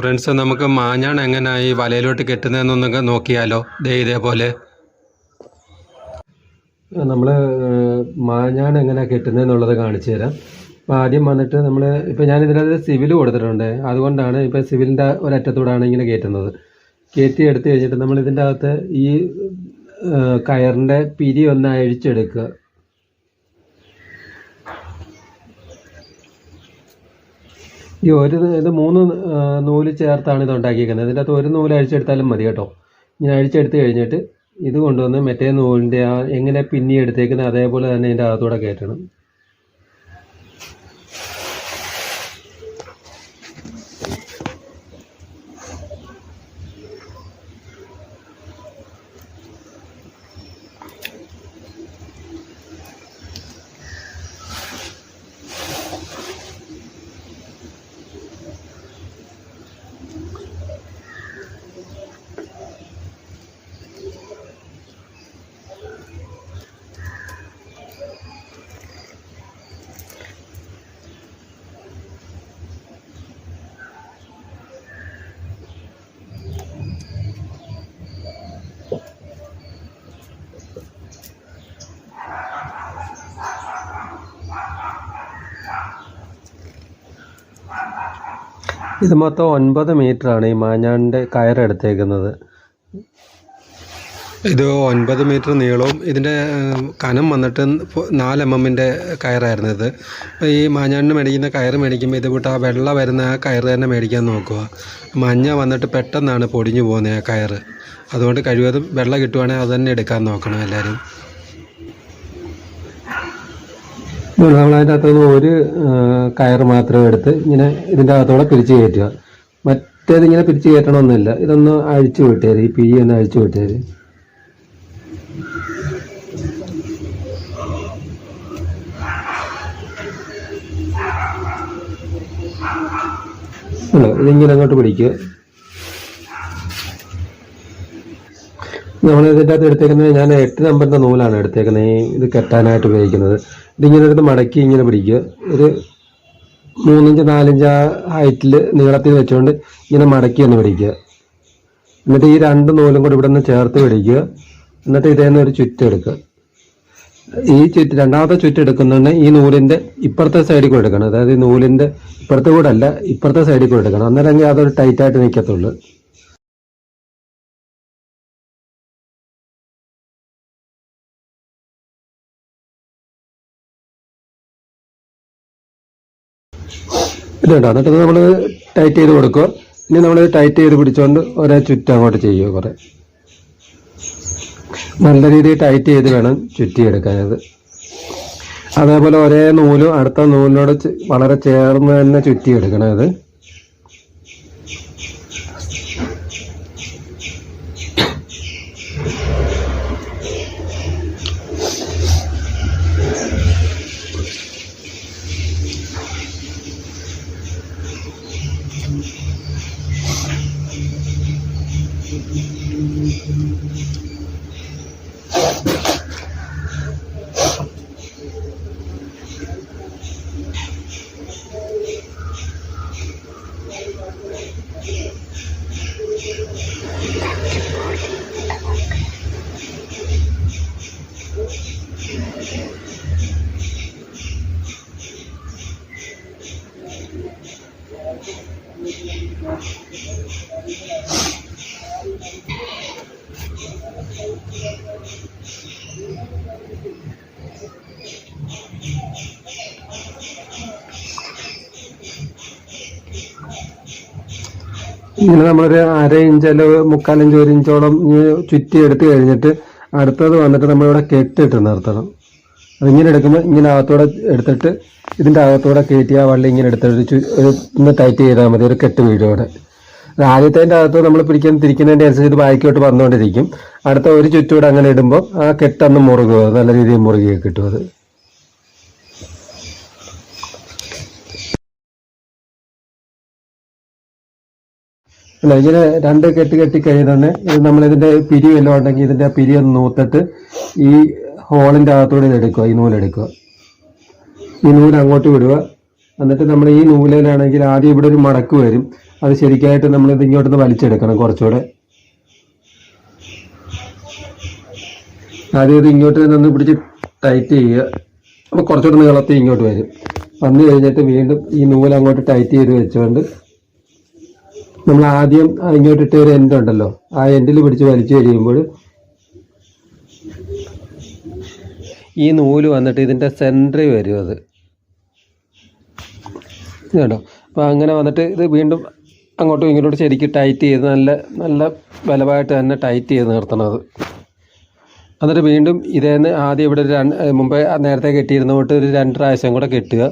Friends നമുക്ക് മാഞ്ഞാണ് എങ്ങനെ ഈ വലയിലോട്ട് കെട്ടുന്നതെന്നൊന്നൊക്കെ നോക്കിയാലോ. ദേ ഇതേപോലെ. നമ്മൾ മാഞ്ഞാൺ എങ്ങനെ കെട്ടുന്നതെന്നുള്ളത് കാണിച്ചു തരാം. അപ്പോൾ ആദ്യം വന്നിട്ട് നമ്മൾ ഇപ്പോൾ ഞാൻ ഇതിനകത്ത് സിവിൽ കൊടുത്തിട്ടുണ്ട്. അതുകൊണ്ടാണ് ഇപ്പോൾ സിവിലിന്റെ ഒരറ്റത്തൂടാണ് ഇങ്ങനെ കയറ്റുന്നത്. കയറ്റി എടുത്തു കഴിഞ്ഞിട്ട് നമ്മൾ ഇതിന്റെ അകത്ത് ഈ കയറിന്റെ പിരി ഒന്ന് അഴിച്ചെടുക്കുക. ഈ ഒരു ഇത് മൂന്ന് നൂൽ ചേർത്താണ് ഇത് ഉണ്ടാക്കിയിരിക്കുന്നത് ഇതിന്റെ അകത്ത് ഒരു നൂൽ അഴിച്ചെടുത്താലും മതി കേട്ടോ. ഇങ്ങനെ അഴിച്ചെടുത്ത് കഴിഞ്ഞിട്ട് ഇത് കൊണ്ടുവന്ന് മറ്റേ നൂലിന്റെ ആ എങ്ങനെ പിന്നി എടുത്തേക്കുന്നത് അതേപോലെ തന്നെ ഇതിന്റെ അകത്തൂടെ കയറ്റണം. ഇത് മൊത്തം ഒൻപത് ആണ് ഈ മാഞ്ഞാണിന്റെ കയറെടുത്തേക്കുന്നത് ഇത് ഒൻപത് മീറ്റർ നീളവും ഇതിന്റെ കനം വന്നിട്ട് നാല് എം എമ്മിന്റെ കയറായിരുന്നു ഇത്. അപ്പോൾ ഈ മാഞ്ഞാണിന് മേടിക്കുന്ന കയറ് മേടിക്കുമ്പോൾ ഇത് വിട്ട് ആ വെള്ള വരുന്ന ആ കയറ് തന്നെ മേടിക്കാൻ നോക്കുക. മഞ്ഞ വന്നിട്ട് പെട്ടെന്നാണ് പൊടിഞ്ഞു പോകുന്നത് ആ കയറ്. അതുകൊണ്ട് കഴിവതും വെള്ളം കിട്ടുവാണെങ്കിൽ അത് തന്നെ എടുക്കാൻ നോക്കണം എല്ലാവരും നമ്മൾ അകത്തുനിന്ന് ഒരു കയർ മാത്രം എടുത്ത് ഇങ്ങനെ ഇതിന്റെ അകത്തോടെ പിരിച്ചു കയറ്റുക. മറ്റേത് ഇങ്ങനെ പിരിച്ചു കയറ്റണമെന്നില്ല ഇതൊന്ന് അഴിച്ചു വിട്ടേര്. ഈ പിഴി ഒന്ന് അഴിച്ചു വിട്ടേര്? ഇതിങ്ങനെ അങ്ങോട്ട് പിടിക്കുക. നമ്മൾ ഇതിന്റെ അകത്ത് എടുത്തേക്കുന്നത് ഞാൻ എട്ട് നമ്പറിന്റെ നൂലാണ് എടുത്തേക്കുന്നത്. ഈ ഇത് കെട്ടാനായിട്ട് ഉപയോഗിക്കുന്നത്. ഇതിങ്ങനെ എടുത്ത് മടക്കി ഇങ്ങനെ പിടിക്കുക. ഒരു മൂന്നിഞ്ച് നാലിഞ്ച് ആ ഹൈറ്റിൽ നീളത്തിൽ വെച്ചുകൊണ്ട് ഇങ്ങനെ മടക്കി ഒന്ന് പിടിക്കുക. എന്നിട്ട് ഈ രണ്ട് നൂലും കൂടി ഇവിടെ നിന്ന് ചേർത്ത് പിടിക്കുക. എന്നിട്ട് ഇതേ നിന്ന് ഒരു ചുറ്റെടുക്കുക ഈ ചുറ്റ് രണ്ടാമത്തെ ചുറ്റ് എടുക്കുന്നുണ്ട് ഈ നൂലിന്റെ ഇപ്പുറത്തെ സൈഡിൽ കൂടെ എടുക്കണം. അതായത് ഈ നൂലിന്റെ ഇപ്പുറത്തെ കൂടെ അല്ല ഇപ്പുറത്തെ സൈഡിൽ കൂടെ എടുക്കണം. അന്നേരം അതൊരു ടൈറ്റായിട്ട് നിൽക്കത്തുള്ളൂ. ഇതുണ്ടോ? എന്നിട്ട് നമ്മൾ ടൈറ്റ് ചെയ്ത് കൊടുക്കുക. ഇനി നമ്മൾ ടൈറ്റ് ചെയ്ത് പിടിച്ചുകൊണ്ട് ഒരേ ചുറ്റും അങ്ങോട്ട് ചെയ്യുക കുറെ. നല്ല രീതിയിൽ ടൈറ്റ് ചെയ്ത് വേണം ചുറ്റിയെടുക്കാനത്. അതേപോലെ ഒരേ നൂലും അടുത്ത നൂലിനോട് വളരെ ചേർന്ന് തന്നെ ചുറ്റിയെടുക്കണം ഇത് ഇങ്ങനെ നമ്മളൊരു അര ഇഞ്ച് അല്ല മുക്കാലിഞ്ച് ഒരു ഇഞ്ചോളം ചുറ്റി എടുത്ത് കഴിഞ്ഞിട്ട് അടുത്തത് വന്നിട്ട് നമ്മളിവിടെ കെട്ടിട്ട് നിർത്തണം. അതിങ്ങനെ എടുക്കുമ്പോൾ ഇങ്ങനെ അകത്തൂടെ എടുത്തിട്ട് ഇതിന്റെ അകത്തൂടെ കയറ്റി ആ വള്ളി ഇങ്ങനെ എടുത്തിട്ട് ഒന്ന് ടൈറ്റ് ചെയ്താൽ മതി ഒരു കെട്ട് വീടോടെ ആദ്യത്തേന്റെ അകത്ത് നമ്മൾ പിടിക്കാൻ തിരിക്കുന്നതിന്റെ അനുസരിച്ച് ഇത് ബാക്കിലോട്ട് വന്നുകൊണ്ടിരിക്കും അടുത്ത ഒരു ചുറ്റൂടെ അങ്ങനെ ഇടുമ്പോൾ ആ കെട്ടൊന്ന് മുറുകുക നല്ല രീതിയിൽ മുറുകിയൊക്കെ കിട്ടും അത്. അല്ല ഇങ്ങനെ രണ്ട് കെട്ടി കെട്ടി കഴിയുന്നതാണ് ഇത് നമ്മളിതിന്റെ പിരി വല്ലതും ഉണ്ടെങ്കിൽ ഇതിന്റെ പിരി ഒന്ന് നൂത്തിട്ട് ഈ ഹോളിന്റെ അകത്തൂടെ ഇത് എടുക്കുക ഈ നൂലെടുക്കുക ഈ നൂൽ അങ്ങോട്ട് വിടുക. എന്നിട്ട് നമ്മൾ ഈ നൂലിലാണെങ്കിൽ ആദ്യം ഇവിടെ ഒരു മടക്ക് വരും. അത് ശരിക്കായിട്ട് നമ്മൾ ഇത് ഇങ്ങോട്ടൊന്ന് വലിച്ചെടുക്കണം കുറച്ചുകൂടെ. ആദ്യം ഇത് ഇങ്ങോട്ട് നിന്ന് പിടിച്ച് ടൈറ്റ് ചെയ്യുക. അപ്പോൾ കുറച്ചുകൂടെ നീളത്തിൽ ഇങ്ങോട്ട് വരും. വന്നു കഴിഞ്ഞിട്ട് വീണ്ടും ഈ നൂൽ അങ്ങോട്ട് ടൈറ്റ് ചെയ്ത് വെച്ചുകൊണ്ട് നമ്മൾ ആദ്യം ആ ഇങ്ങോട്ട് ഒരു എൻഡ് ഉണ്ടല്ലോ. ആ എൻഡിൽ പിടിച്ച് വലിച്ചു കഴിയുമ്പോൾ ഈ നൂൽ വന്നിട്ട് ഇതിന്റെ സെന്ററിൽ വരും അത്. കേട്ടോ അപ്പോൾ അങ്ങനെ വന്നിട്ട് ഇത് വീണ്ടും അങ്ങോട്ടും ഇങ്ങോട്ടും ശരിക്കും ടൈറ്റ് ചെയ്ത് നല്ല നല്ല ബലമായിട്ട് തന്നെ ടൈറ്റ് ചെയ്ത് നിർത്തണം അത്. എന്നിട്ട് വീണ്ടും ഇതേന്ന് ആദ്യം ഇവിടെ ഒരു മുമ്പേ നേരത്തെ കെട്ടിയിരുന്ന തൊട്ട് ഒരു രണ്ട് പ്രാവശ്യം കൂടെ കെട്ടുക.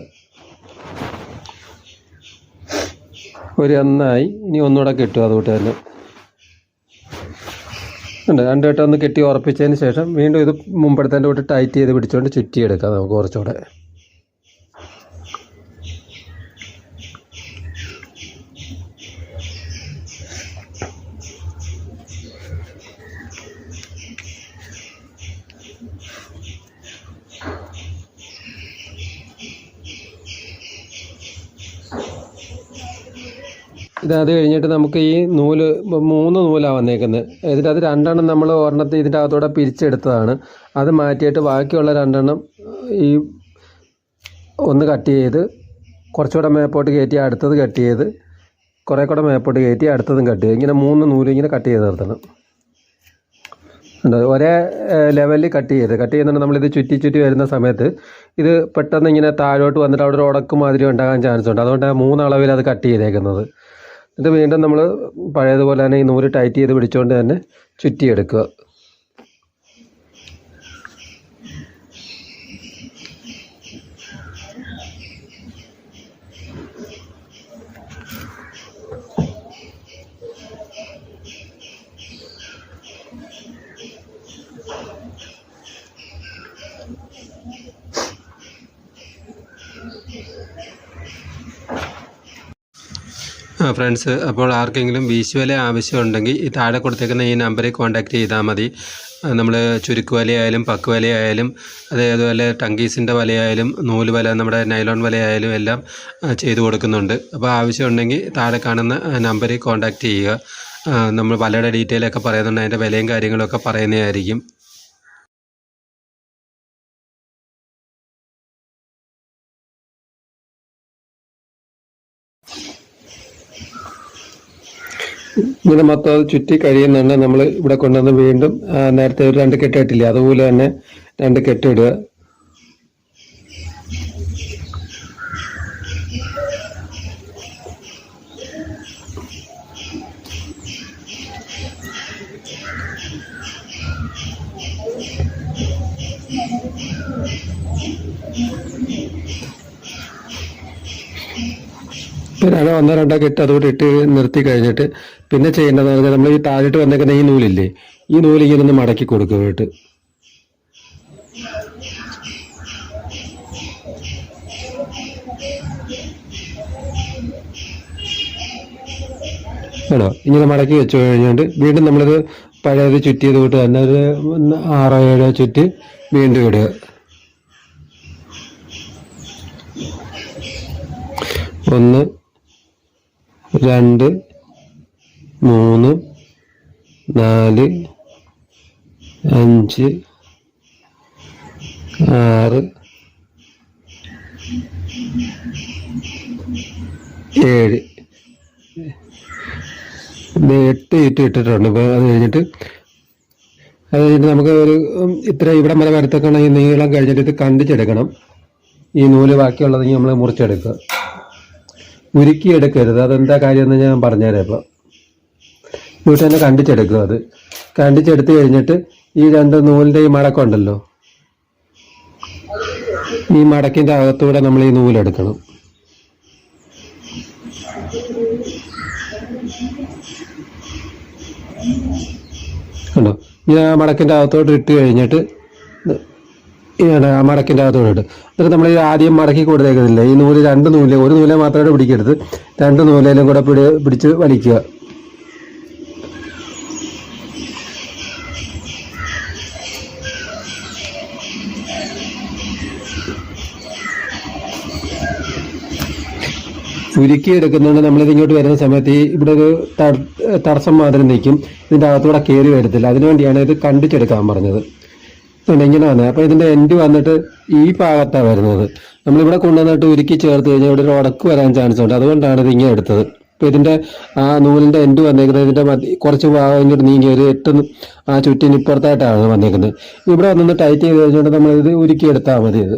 ഒരു ഒന്നായി. ഇനി ഒന്നുകൂടെ കെട്ടും അതുകൊണ്ട് തന്നെ. ഉണ്ട് രണ്ട് വട്ടം ഒന്ന് കെട്ടി ഉറപ്പിച്ചതിന് ശേഷം വീണ്ടും ഇത് മുമ്പെടുത്തതിന്റെ കൂട്ടി ടൈറ്റ് ചെയ്ത് പിടിച്ചുകൊണ്ട് ചുറ്റിയെടുക്കാം നമുക്ക് കുറച്ചുകൂടെ. ഇത് അത് കഴിഞ്ഞിട്ട് നമുക്ക് ഈ നൂൽ മൂന്ന് നൂലാണ് വന്നേക്കുന്നത് ഇതിന്റെ അത് രണ്ടെണ്ണം നമ്മൾ ഒരെണ്ണത്തിൽ ഇതിന്റെ അകത്തൂടെ പിരിച്ചെടുത്തതാണ്. അത് മാറ്റിയിട്ട് ബാക്കിയുള്ള രണ്ടെണ്ണം ഈ ഒന്ന് കട്ട് ചെയ്ത് കുറച്ചുകൂടെ മേപ്പോട്ട് കയറ്റി അടുത്തത് കട്ട് ചെയ്ത് കുറേ കൂടെ മേപ്പോട്ട് കയറ്റി അടുത്തതും കട്ട് ചെയ്ത്. ഇങ്ങനെ മൂന്ന് നൂൽ ഇങ്ങനെ കട്ട് ചെയ്ത് നിർത്തണം. ഒരേ ലെവലിൽ കട്ട് ചെയ്ത് കട്ട് ചെയ്യുന്നുണ്ട് നമ്മളിത് ചുറ്റി ചുറ്റി വരുന്ന സമയത്ത് ഇത് പെട്ടെന്ന് ഇങ്ങനെ താഴോട്ട് വന്നിട്ട് അവിടെ ഒരു ഉടക്ക് മാതിരി ഉണ്ടാകാൻ ചാൻസ് ഉണ്ട് അതുകൊണ്ടാണ് മൂന്ന് അളവിൽ അത് കട്ട് ചെയ്തേക്കുന്നത്. ഇത് വീണ്ടും നമ്മൾ പഴയതുപോലെ തന്നെ ഈ നൂൽ ടൈറ്റ് ചെയ്ത് പിടിച്ചുകൊണ്ട് തന്നെ ചുറ്റിയെടുക്കുക. ഫ്രണ്ട്സ് അപ്പോൾ ആർക്കെങ്കിലും വീശുവല ആവശ്യമുണ്ടെങ്കിൽ ഈ താഴെ കൊടുത്തേക്കുന്ന ഈ നമ്പറിൽ കോൺടാക്റ്റ് ചെയ്താൽ മതി. നമ്മൾ ചുരുക്ക് വലയായാലും പക്ക് വലയായാലും അതേപോലെ ടങ്കീസിന്റെ വലയായാലും നൂൽ വല നമ്മുടെ നൈലോൺ വലയായാലും എല്ലാം ചെയ്തു കൊടുക്കുന്നുണ്ട്. അപ്പോൾ ആവശ്യമുണ്ടെങ്കിൽ താഴെ കാണുന്ന നമ്പറിൽ കോൺടാക്റ്റ് ചെയ്യുക. നമ്മൾ വലയുടെ ഡീറ്റെയിലൊക്കെ പറയുന്നുണ്ട് അതിന്റെ വിലയും കാര്യങ്ങളൊക്കെ പറയുന്നതായിരിക്കും. ഇങ്ങനെ മൊത്തം അത് ചുറ്റി കഴിയുന്നുണ്ട് നമ്മൾ ഇവിടെ കൊണ്ടുവന്ന് വീണ്ടും നേരത്തെ ഒരു രണ്ട് കെട്ടിട്ടില്ലേ അതുപോലെ തന്നെ രണ്ട് കെട്ടിടുക പിന്നെ അത് ഒന്നോ രണ്ടോ കെട്ട് അതുകൂടി ഇട്ട് നിർത്തി കഴിഞ്ഞിട്ട് പിന്നെ ചെയ്യേണ്ടത് പറഞ്ഞാൽ നമ്മൾ ഈ താഴോട്ട് വന്നേക്കുന്ന ഈ നൂലില്ലേ ഈ നൂൽ ഇങ്ങനെ ഒന്ന് മടക്കി കൊടുക്കുക വീട്ട് ആണോ ഇങ്ങനെ മടക്കി വെച്ച് കഴിഞ്ഞുകൊണ്ട് വീണ്ടും നമ്മളിത് പഴയത് ചുറ്റിയത് കൊണ്ട് തന്നെ ഒരു ആറോ ഏഴോ ചുറ്റി വീണ്ടും ഇടുക. ഒന്ന് രണ്ട് മൂന്ന് നാല് അഞ്ച് ആറ് ഏഴ്. എട്ട് ഈറ്റ് ഇട്ടിട്ടുണ്ട്. ഇപ്പോൾ അത് കഴിഞ്ഞിട്ട് അത് കഴിഞ്ഞിട്ട് നമുക്ക് ഒരു ഇത്ര ഇവിടെ വരെ വരത്തക്കണം ഈ നീളം കഴിഞ്ഞിട്ട് ഇത് കണ്ടിച്ചെടുക്കണം. ഈ നൂൽ ബാക്കിയുള്ളത് നമ്മൾ മുറിച്ചെടുക്കുക. ഉരുക്കിയെടുക്കരുത്. അതെന്താ കാര്യം എന്ന് ഞാൻ പറഞ്ഞുതരാം ഇപ്പോൾ ഇവിടെ തന്നെ കണ്ടിച്ചെടുക്കുക അത്. കണ്ടിച്ചെടുത്ത് കഴിഞ്ഞിട്ട് ഈ രണ്ട് നൂലിന്റെ ഈ മടക്കമുണ്ടല്ലോ ഈ മടക്കിന്റെ അകത്തൂടെ നമ്മൾ ഈ നൂലെടുക്കണം. കണ്ടോ? ഈ മടക്കിന്റെ അകത്തോട്ട് ഇട്ട് കഴിഞ്ഞിട്ട് മടക്കിന്റെ അകത്തോട്ട്. എന്നിട്ട് നമ്മൾ ഈ ആദ്യം മടക്കി കൊടുത്തേക്കുന്നില്ല ഈ നൂൽ രണ്ട് നൂൽ ഒരു നൂല മാത്രമായിട്ട് പിടിക്കരുത്. രണ്ട് നൂലേലും കൂടെ പിടി പിടിച്ച് വലിക്കുക. ഉരുക്കി എടുക്കുന്നുണ്ട് നമ്മളിത് ഇങ്ങോട്ട് വരുന്ന സമയത്ത് ഈ ഇവിടെ ഒരു തട- തടസ്സം മാതിരി നിൽക്കും. ഇതിന്റെ അകത്തൂടെ കയറി വരത്തില്ല. അതിനുവേണ്ടിയാണ് ഇത് കണ്ടിച്ചെടുക്കാൻ പറഞ്ഞത്. ഇങ്ങനെ വന്നത് അപ്പോൾ ഇതിന്റെ എൻഡ് വന്നിട്ട് ഈ ഭാഗത്താണ് വരുന്നത്. നമ്മളിവിടെ കൊണ്ടുവന്നിട്ട് ഉരുക്കി ചേർത്ത് കഴിഞ്ഞാൽ ഇവിടെ ഒരു ഉടക്ക് വരാൻ ചാൻസ് ഉണ്ട്. അതുകൊണ്ടാണ് ഇത് ഇങ്ങനെ എടുത്തത്. ഇപ്പോൾ ഇതിന്റെ ആ നൂലിന്റെ എൻഡ് വന്നേക്കുന്നത് ഇതിന്റെ കുറച്ച് ഭാഗം ഇങ്ങോട്ട് നീങ്ങി ഒരു എട്ട് ആ ചുറ്റിന് ഇപ്പുറത്തായിട്ടാണ് വന്നേക്കുന്നത്. ഇവിടെ വന്നൊന്ന് ടൈറ്റ് ചെയ്ത് കഴിഞ്ഞുകൊണ്ട് നമ്മളിത് ഉരുക്കി എടുത്താൽ മതി ഇത്.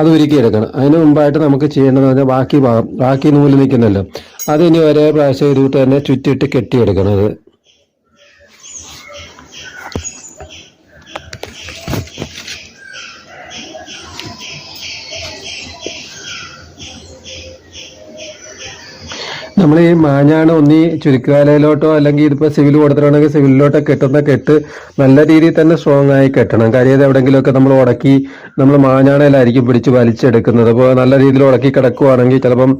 അത് ഉരുക്കിയെടുക്കണം അതിന് മുമ്പായിട്ട് നമുക്ക് ചെയ്യേണ്ടത് പറഞ്ഞാൽ ബാക്കി ഭാഗം ബാക്കി നൂൽ നിൽക്കുന്നല്ലോ. അത് ഇനി ഒരേ പ്രാവശ്യം ഇതിട്ട് തന്നെ ചുറ്റിയിട്ട് കെട്ടിയെടുക്കണത് നമ്മൾ ഈ മാഞ്ഞാണ് ഒന്നി ചുരുക്കാലയിലോട്ടോ അല്ലെങ്കിൽ ഇതിപ്പോൾ സിവിൽ കൊടുത്തിട്ടുണ്ടെങ്കിൽ സിവിലിലോട്ടോ കെട്ടുന്ന കെട്ട് നല്ല രീതിയിൽ തന്നെ സ്ട്രോങ് ആയി കെട്ടണം. കാര്യം എവിടെയെങ്കിലുമൊക്കെ നമ്മൾ ഉടക്കി നമ്മൾ മാഞ്ഞാണയിലായിരിക്കും പിടിച്ച് വലിച്ചെടുക്കുന്നത്. അപ്പോൾ നല്ല രീതിയിൽ ഉടക്കി കിടക്കുവാണെങ്കിൽ ചിലപ്പം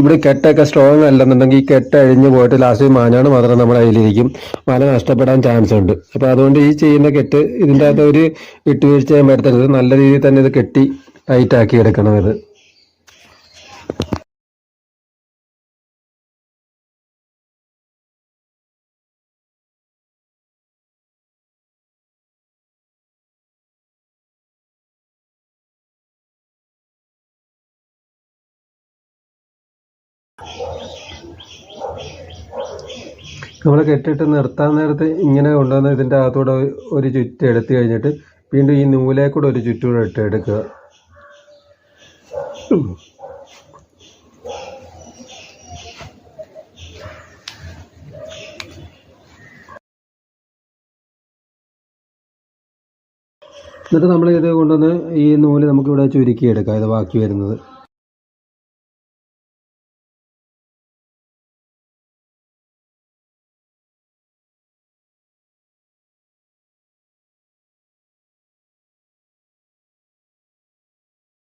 ഇവിടെ കെട്ടൊക്കെ സ്ട്രോങ് അല്ലെന്നുണ്ടെങ്കിൽ ഈ കെട്ട് അഴിഞ്ഞ് പോയിട്ട് ലാസ്റ്റ് മാഞ്ഞാണ് മാത്രം നമ്മുടെ കയ്യിലിരിക്കും വല നഷ്ടപ്പെടാൻ ചാൻസ് ഉണ്ട്. അപ്പോൾ അതുകൊണ്ട് ഈ ചെയ്യുന്ന കെട്ട് ഇതിന്റെ അകത്ത് ഒരു വിട്ടുവീഴ്ചയും വരുത്തരുത് നല്ല രീതിയിൽ തന്നെ ഇത് കെട്ടി ടൈറ്റ് ആക്കി എടുക്കണം ഇത്. നമ്മൾ കെട്ടിട്ട് നിർത്താൻ നേരത്ത് ഇങ്ങനെ കൊണ്ടുവന്ന് ഇതിന്റെ അകത്തൂടെ ഒരു ചുറ്റ് എടുത്തു കഴിഞ്ഞിട്ട് വീണ്ടും ഈ നൂലേ കൂടെ ഒരു ചുറ്റൂടെ ഇട്ട് എടുക്കുക. എന്നിട്ട് നമ്മൾ ഇത് കൊണ്ടുവന്ന് ഈ നൂൽ നമുക്കിവിടെ ചുരുക്കി എടുക്കാം. ഇത് ബാക്കി വരുന്നത്.